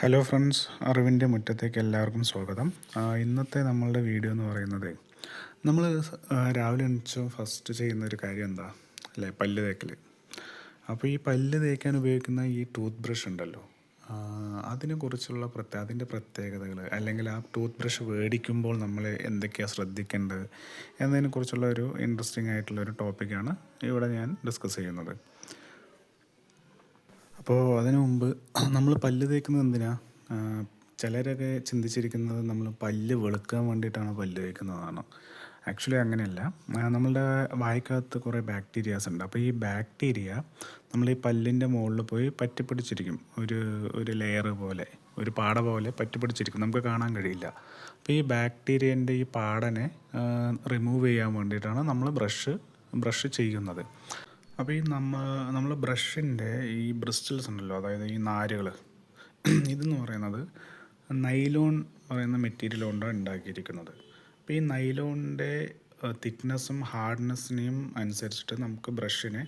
Hello friends അറിവിന്റെ മുറ്റത്തേക്ക് എല്ലാവർക്കും സ്വാഗതം. ഇന്നത്തെ നമ്മളുടെ വീഡിയോ എന്ന് പറയുന്നത് നമ്മൾ രാവിലെ എണീച്ച് ഫസ്റ്റ് ചെയ്യുന്ന ഒരു കാര്യം എന്താ? അല്ലേ പല്ല് തേക്കൽ അപ്പോൾ ഈ പല്ല് തേക്കാൻ ഉപയോഗിക്കുന്ന ഈ ടൂത്ത് ബ്രഷ് ഉണ്ടല്ലോ അതിനെക്കുറിച്ചുള്ള പ്രത്യേക അതിന്റെ പ്രത്യേകതകൾ അല്ലെങ്കിൽ ആ ടൂത്ത് ബ്രഷ് മേടിക്കുമ്പോൾ നമ്മൾ എന്തൊക്കെയാണ് ശ്രദ്ധിക്കേണ്ടത് എന്നതിനെക്കുറിച്ചുള്ള ഒരു ഇൻട്രസ്റ്റിംഗ് ആയിട്ടുള്ള ഒരു ടോപ്പിക്കാണ് ഇവിടെ ഞാൻ ഡിസ്കസ് ചെയ്യുന്നത്. അപ്പോൾ അതിനു മുമ്പ് നമ്മൾ പല്ല് തേക്കുന്നത് എന്തിനാ? ചിലരൊക്കെ ചിന്തിച്ചിരിക്കുന്നത് നമ്മൾ പല്ല് വെളുക്കാൻ വേണ്ടിയിട്ടാണ് പല്ല് തേക്കുന്നതാണ്. ആക്ച്വലി അങ്ങനെയല്ല. നമ്മളുടെ വായ്ക്കകത്ത് കുറേ ബാക്ടീരിയാസ് ഉണ്ട്. അപ്പോൾ ഈ ബാക്ടീരിയ നമ്മൾ ഈ പല്ലിന്റെ മുകളിൽ പോയി പറ്റിപ്പിടിച്ചിരിക്കും. ഒരു ഒരു ലെയർ പോലെ ഒരു പാട പോലെ പറ്റിപ്പിടിച്ചിരിക്കും. നമുക്ക് കാണാൻ കഴിയില്ല. അപ്പോൾ ഈ ബാക്ടീരിയന്റെ ഈ പാടനെ റിമൂവ് ചെയ്യാൻ വേണ്ടിയിട്ടാണ് നമ്മൾ ബ്രഷ് ബ്രഷ് ചെയ്യുന്നത്. അപ്പോൾ ഈ നമ്മൾ നമ്മൾ ബ്രഷിന്റെ ഈ ബ്രിസ്റ്റിൽസ് ഉണ്ടല്ലോ അതായത് ഈ നാരുകൾ ഇതെന്ന് പറയുന്നത് നൈലോൺ പറയുന്ന മെറ്റീരിയൽ കൊണ്ടാണ് ഉണ്ടാക്കിയിരിക്കുന്നത്. അപ്പോൾ ഈ നൈലോണിന്റെ തിക്നെസ്സും ഹാർഡ്നെസ്സിനെയും അനുസരിച്ചിട്ട് നമുക്ക് ബ്രഷിനെ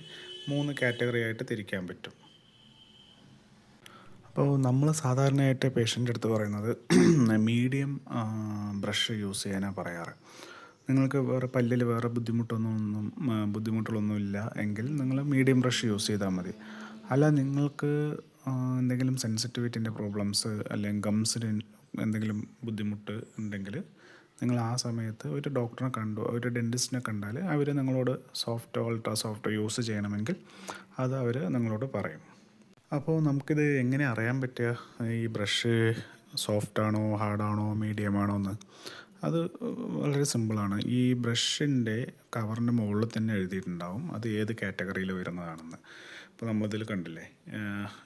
മൂന്ന് കാറ്റഗറി ആയിട്ട് തിരിക്കാൻ പറ്റും. അപ്പോൾ നമ്മൾ സാധാരണയായിട്ട് പേഷ്യന്റെ അടുത്ത് പറയുന്നത് മീഡിയം ബ്രഷ് യൂസ് ചെയ്യാനാണ് പറയാറ്. നിങ്ങൾക്ക് വേറെ പല്ലിൽ വേറെ ബുദ്ധിമുട്ടൊന്നും ഒന്നും ബുദ്ധിമുട്ടുകളൊന്നുമില്ല എങ്കിൽ നിങ്ങൾ മീഡിയം ബ്രഷ് യൂസ് ചെയ്താൽ മതി. അല്ല നിങ്ങൾക്ക് എന്തെങ്കിലും സെൻസിറ്റിവിറ്റിന്റെ പ്രോബ്ലംസ് അല്ലെങ്കിൽ ഗംസിന് എന്തെങ്കിലും ബുദ്ധിമുട്ട് ഉണ്ടെങ്കിൽ നിങ്ങൾ ആ സമയത്ത് ഒരു ഡോക്ടറിനെ കണ്ടു ഒരു ഡെന്റിസ്റ്റിനെ കണ്ടാൽ അവർ നിങ്ങളോട് സോഫ്റ്റ് അൾട്രാ സോഫ്റ്റ് യൂസ് ചെയ്യണമെങ്കിൽ അത് അവർ നിങ്ങളോട് പറയും. അപ്പോൾ നമുക്കിത് എങ്ങനെ അറിയാൻ പറ്റുക? ഈ ബ്രഷ് സോഫ്റ്റ് ആണോ ഹാർഡാണോ മീഡിയം ആണോ എന്ന്. അത് വളരെ സിമ്പിളാണ്. ഈ ബ്രഷിന്റെ കവറിന്റെ മുകളിൽ തന്നെ എഴുതിയിട്ടുണ്ടാവും. അത് ഏത് കാറ്റഗറിയിൽ വരുന്നതാണെന്ന്. ഇപ്പോൾ നമ്മളിതിൽ കണ്ടില്ലേ?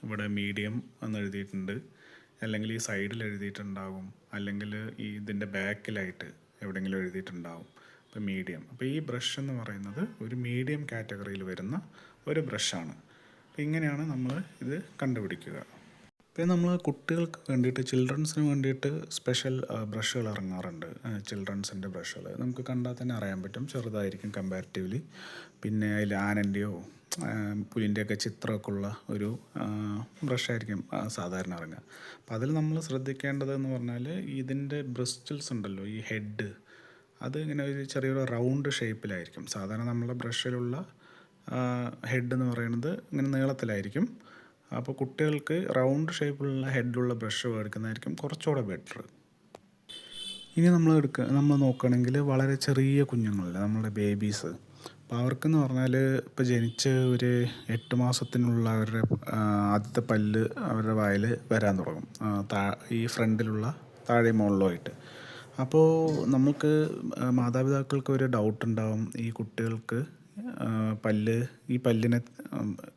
ഇവിടെ മീഡിയം എന്ന് എഴുതിയിട്ടുണ്ട്. അല്ലെങ്കിൽ ഈ സൈഡിൽ എഴുതിയിട്ടുണ്ടാകും അല്ലെങ്കിൽ ഈ ഇതിന്റെ ബാക്കിലായിട്ട് എവിടെയെങ്കിലും എഴുതിയിട്ടുണ്ടാവും. ഇപ്പോൾ മീഡിയം. അപ്പോൾ ഈ ബ്രഷ് എന്ന് പറയുന്നത് ഒരു മീഡിയം കാറ്റഗറിയിൽ വരുന്ന ഒരു ബ്രഷാണ്. അപ്പോൾ ഇങ്ങനെയാണ് നമ്മൾ ഇത് കണ്ടുപിടിക്കുക. പിന്നെ നമ്മൾ കുട്ടികൾക്ക് വേണ്ടിയിട്ട് ചിൽഡ്രൻസിന് വേണ്ടിയിട്ട് സ്പെഷ്യൽ ബ്രഷുകൾ ഇറങ്ങാറുണ്ട്. ചിൽഡ്രൻസിന്റെ ബ്രഷുകൾ നമുക്ക് കണ്ടാൽ തന്നെ അറിയാൻ പറ്റും. ചെറുതായിരിക്കും കമ്പാരിറ്റീവ്ലി പിന്നെ അതിൽ ആനന്റെയോ പുലിന്റെയൊക്കെ ചിത്രമൊക്കെ ഉള്ള ഒരു ബ്രഷായിരിക്കും സാധാരണ ഇറങ്ങുക. അപ്പോൾ അതിൽ നമ്മൾ ശ്രദ്ധിക്കേണ്ടത് എന്ന് പറഞ്ഞാൽ ഇതിന്റെ ബ്രിസ്റ്റിൽസ് ഉണ്ടല്ലോ ഈ ഹെഡ് അത് ഇങ്ങനെ ഒരു ചെറിയൊരു റൗണ്ട് ഷേപ്പിലായിരിക്കും സാധാരണ നമ്മളെ ബ്രഷിലുള്ള ഹെഡ് എന്ന് പറയുന്നത് ഇങ്ങനെ നീളത്തിലായിരിക്കും. അപ്പോൾ കുട്ടികൾക്ക് റൗണ്ട് ഷേപ്പിലുള്ള ഹെഡുള്ള ബ്രഷ് മേടിക്കുന്നതായിരിക്കും കുറച്ചുകൂടെ ബെറ്റർ. ഇനി നമ്മൾ എടുക്കുക നമ്മൾ നോക്കുകയാണെങ്കിൽ വളരെ ചെറിയ കുഞ്ഞുങ്ങളില്ലേ നമ്മുടെ ബേബീസ്. അപ്പോൾ അവർക്കെന്ന് പറഞ്ഞാൽ ഇപ്പോൾ ജനിച്ച് ഒരു എട്ട് മാസത്തിനുള്ള അവരുടെ ആദ്യത്തെ പല്ല് അവരുടെ വായിൽ വരാൻ തുടങ്ങും. താ ഈ ഫ്രണ്ടിലുള്ള താഴെ മുകളിലുമായിട്ട് അപ്പോൾ നമുക്ക് മാതാപിതാക്കൾക്ക് ഒരു ഡൗട്ട് ഉണ്ടാവും ഈ കുട്ടികൾക്ക് പല്ല് ഈ പല്ലിനെ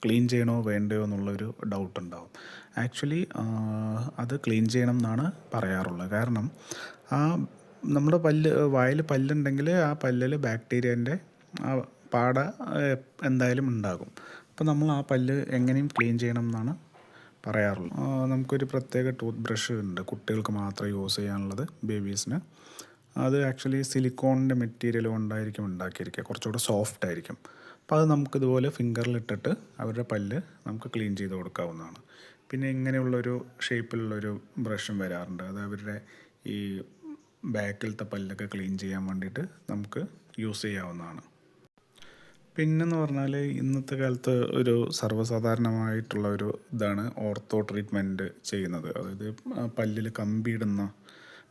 ക്ലീൻ ചെയ്യണോ വേണ്ടയോ എന്നുള്ളൊരു ഡൗട്ട് ഉണ്ടാവും ആക്ച്വലി അത് ക്ലീൻ ചെയ്യണം എന്നാണ് പറയാറുള്ളത്. കാരണം ആ നമ്മുടെ പല്ല് വായിൽ പല്ലുണ്ടെങ്കിൽ ആ പല്ലിൽ ബാക്ടീരിയന്റെ ആ പാട എന്തായാലും ഉണ്ടാകും. അപ്പോൾ നമ്മൾ ആ പല്ല് എങ്ങനെയും ക്ലീൻ ചെയ്യണം എന്നാണ് പറയാറുള്ളത്. നമുക്കൊരു പ്രത്യേക ടൂത്ത് ബ്രഷ് ഉണ്ട്. കുട്ടികൾക്ക് മാത്രം യൂസ് ചെയ്യാനുള്ളത് ബേബീസിന്. അത് ആക്ച്വലി സിലിക്കോണിന്റെ മെറ്റീരിയൽ കൊണ്ടായിരിക്കും ഉണ്ടാക്കിയിരിക്കുക. കുറച്ചുകൂടെ സോഫ്റ്റ് ആയിരിക്കും. അപ്പോൾ അത് നമുക്കിതുപോലെ ഫിംഗറിലിട്ടിട്ട് അവരുടെ പല്ല് നമുക്ക് ക്ലീൻ ചെയ്ത് കൊടുക്കാവുന്നതാണ്. പിന്നെ ഇങ്ങനെയുള്ളൊരു ഷേപ്പിലുള്ളൊരു ബ്രഷും വരാറുണ്ട്. അത് അവരുടെ ഈ ബാക്കിലത്തെ പല്ലൊക്കെ ക്ലീൻ ചെയ്യാൻ വേണ്ടിയിട്ട് നമുക്ക് യൂസ് ചെയ്യാവുന്നതാണ്. പിന്നെന്ന് പറഞ്ഞാൽ ഇന്നത്തെ കാലത്ത് ഒരു സർവസാധാരണമായിട്ടുള്ള ഒരു ഇതാണ് ഓർത്തോ ട്രീറ്റ്മെന്റ് ചെയ്യുന്നത്. അതായത് പല്ലിൽ കമ്പിയിടുന്ന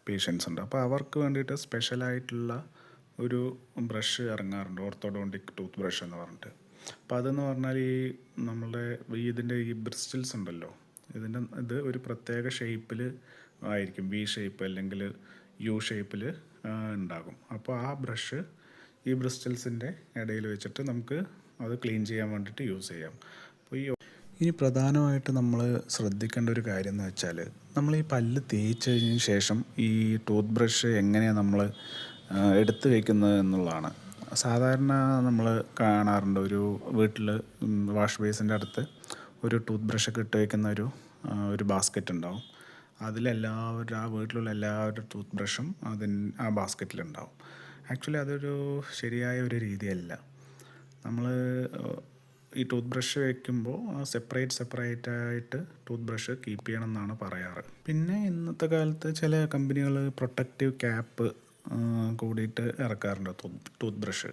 പേഷ്യൻസ് ഉണ്ട്. അപ്പോൾ അവർക്ക് വേണ്ടിയിട്ട് സ്പെഷ്യലായിട്ടുള്ള ഒരു ബ്രഷ് ഇറങ്ങാറുണ്ട്. ഓർത്തോഡോണ്ടിക് ടൂത്ത് ബ്രഷ് എന്ന് പറഞ്ഞിട്ട്. അപ്പോൾ അതെന്ന് പറഞ്ഞാൽ ഈ നമ്മളുടെ ഈ ഇതിന്റെ ഈ ബ്രിസ്റ്റിൽസ് ഉണ്ടല്ലോ. ഇതിന്റെ ഇത് ഒരു പ്രത്യേക ഷേപ്പിൽ ആയിരിക്കും. വി ഷേപ്പ് അല്ലെങ്കിൽ യു ഷേപ്പിൽ ഉണ്ടാകും. അപ്പോൾ ആ ബ്രഷ് ഈ ബ്രിസ്റ്റിൽസിന്റെ ഇടയിൽ വെച്ചിട്ട് നമുക്ക് അത് ക്ലീൻ ചെയ്യാൻ വേണ്ടിയിട്ട് യൂസ് ചെയ്യാം. ഇനി പ്രധാനമായിട്ട് നമ്മൾ ശ്രദ്ധിക്കേണ്ട ഒരു കാര്യം എന്ന് വെച്ചാൽ നമ്മൾ ഈ പല്ല് തേച്ച് കഴിഞ്ഞതിന് ശേഷം ഈ ടൂത്ത് ബ്രഷ് എങ്ങനെയാണ് നമ്മൾ എടുത്ത് വയ്ക്കുന്നത് എന്നുള്ളതാണ്. സാധാരണ നമ്മൾ കാണാറുണ്ട് ഒരു വീട്ടിൽ വാഷ് ബേസിന്റെ അടുത്ത് ഒരു ടൂത്ത് ബ്രഷൊക്കെ ഇട്ട് വയ്ക്കുന്ന ഒരു ഒരു ബാസ്ക്കറ്റ് ഉണ്ടാവും. അതിലെല്ലാവരും ആ വീട്ടിലുള്ള എല്ലാവരുടെ ടൂത്ത് ബ്രഷും അതിന് ആ ബാസ്ക്കറ്റിലുണ്ടാവും ആക്ച്വലി അതൊരു ശരിയായ ഒരു രീതിയല്ല. നമ്മൾ ഈ ടൂത്ത് ബ്രഷ് വയ്ക്കുമ്പോൾ സെപ്പറേറ്റ് സെപ്പറേറ്റ് ആയിട്ട് ടൂത്ത് ബ്രഷ് കീപ്പ് ചെയ്യണം എന്നാണ് പറയാറ്. പിന്നെ ഇന്നത്തെ കാലത്ത് ചില കമ്പനികൾ പ്രൊട്ടക്റ്റീവ് ക്യാപ്പ് കൂടിയിട്ട് ഇറക്കാറുണ്ട് ടൂത്ത് ബ്രഷ്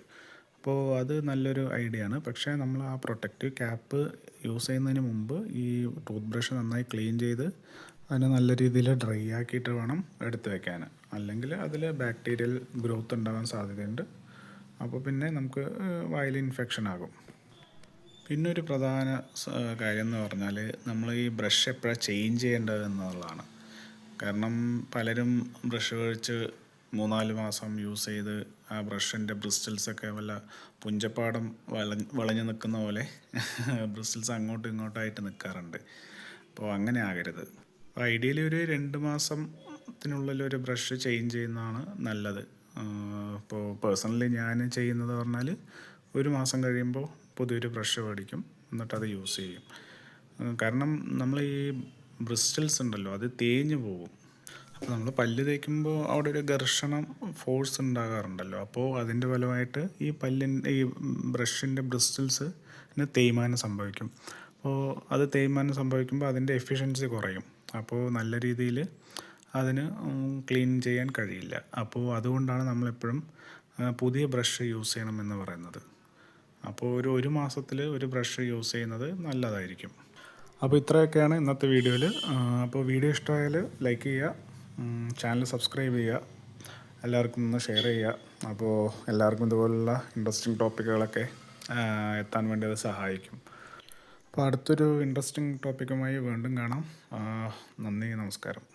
അപ്പോൾ അത് നല്ലൊരു ഐഡിയ ആണ് പക്ഷേ നമ്മൾ ആ പ്രൊട്ടക്റ്റീവ് ക്യാപ്പ് യൂസ് ചെയ്യുന്നതിന് മുമ്പ് ഈ ടൂത്ത് ബ്രഷ് നന്നായി ക്ലീൻ ചെയ്ത് അതിനെ നല്ല രീതിയിൽ ഡ്രൈ ആക്കിയിട്ട് വേണം എടുത്ത് വെക്കാൻ അല്ലെങ്കിൽ അതിൽ ബാക്ടീരിയൽ ഗ്രോത്ത് ഉണ്ടാകാൻ സാധ്യതയുണ്ട്. അപ്പോൾ പിന്നെ നമുക്ക് വായിൽ ഇൻഫെക്ഷൻ ആകും. പിന്നെ ഒരു പ്രധാന കാര്യം എന്ന് പറഞ്ഞാൽ നമ്മൾ ഈ ബ്രഷ് എപ്പോഴാണ് ചേഞ്ച് ചെയ്യേണ്ടത് എന്നുള്ളതാണ്. കാരണം പലരും ബ്രഷ് കഴിച്ച് മൂന്നാൽ മാസം യൂസ് ചെയ്ത് ആ ബ്രഷിന്റെ ബ്രിസ്റ്റിൽസൊക്കെ വല്ല പുഞ്ചപ്പാടം വളഞ്ഞ് വളഞ്ഞു നിൽക്കുന്ന പോലെ ബ്രിസ്റ്റൽസ് അങ്ങോട്ടും ഇങ്ങോട്ടായിട്ട് നിൽക്കാറുണ്ട് അപ്പോൾ അങ്ങനെ ആകരുത്. ഐഡിയലി ഒരു രണ്ട് മാസത്തിനുള്ളിൽ ഒരു ബ്രഷ് ചേഞ്ച് ചെയ്യുന്നതാണ് നല്ലത്. ഇപ്പോൾ പേഴ്സണലി ഞാൻ ചെയ്യുന്നത് പറഞ്ഞാൽ ഒരു മാസം കഴിയുമ്പോൾ പുതിയൊരു ബ്രഷ് മേടിക്കും. എന്നിട്ട് അത് യൂസ് ചെയ്യും. കാരണം നമ്മൾ ഈ ബ്രിസ്റ്റൽസ് ഉണ്ടല്ലോ അത് തേഞ്ഞു പോകും. അപ്പോൾ നമ്മൾ പല്ല് തേക്കുമ്പോൾ അവിടെ ഒരു ഘർഷണം ഫോഴ്സ് ഉണ്ടാകാറുണ്ടല്ലോ. അപ്പോൾ അതിന്റെ ഫലമായിട്ട് ഈ പല്ലിന്റെ ഈ ബ്രഷിന്റെ ബ്രിസ്റ്റൽസിന് തേയ്മാനം സംഭവിക്കും. അപ്പോൾ അത് തേയ്മാനം സംഭവിക്കുമ്പോൾ അതിന്റെ എഫിഷ്യൻസി കുറയും. അപ്പോൾ നല്ല രീതിയിൽ അതിന് ക്ലീൻ ചെയ്യാൻ കഴിയില്ല. അപ്പോൾ അതുകൊണ്ടാണ് നമ്മളെപ്പോഴും പുതിയ ബ്രഷ് യൂസ് ചെയ്യണമെന്ന് പറയുന്നത്. അപ്പോൾ ഒരു ഒരു മാസത്തിൽ ഒരു ബ്രഷ് യൂസ് ചെയ്യുന്നത് നല്ലതായിരിക്കും. അപ്പോൾ ഇത്രയൊക്കെയാണ് ഇന്നത്തെ വീഡിയോയിൽ അപ്പോൾ വീഡിയോ ഇഷ്ടമായാൽ ലൈക്ക് ചെയ്യുക ചാനൽ സബ്സ്ക്രൈബ് ചെയ്യുക എല്ലാവർക്കും ഒന്ന് ഷെയർ ചെയ്യുക. അപ്പോൾ എല്ലാവർക്കും ഇതുപോലുള്ള ഇൻട്രസ്റ്റിംഗ് ടോപ്പിക്കുകളൊക്കെ എത്താൻ വേണ്ടി അത് സഹായിക്കും. അപ്പോൾ അടുത്തൊരു ഇൻട്രസ്റ്റിംഗ് ടോപ്പിക്കുമായി വീണ്ടും കാണാം. നന്ദി നമസ്കാരം.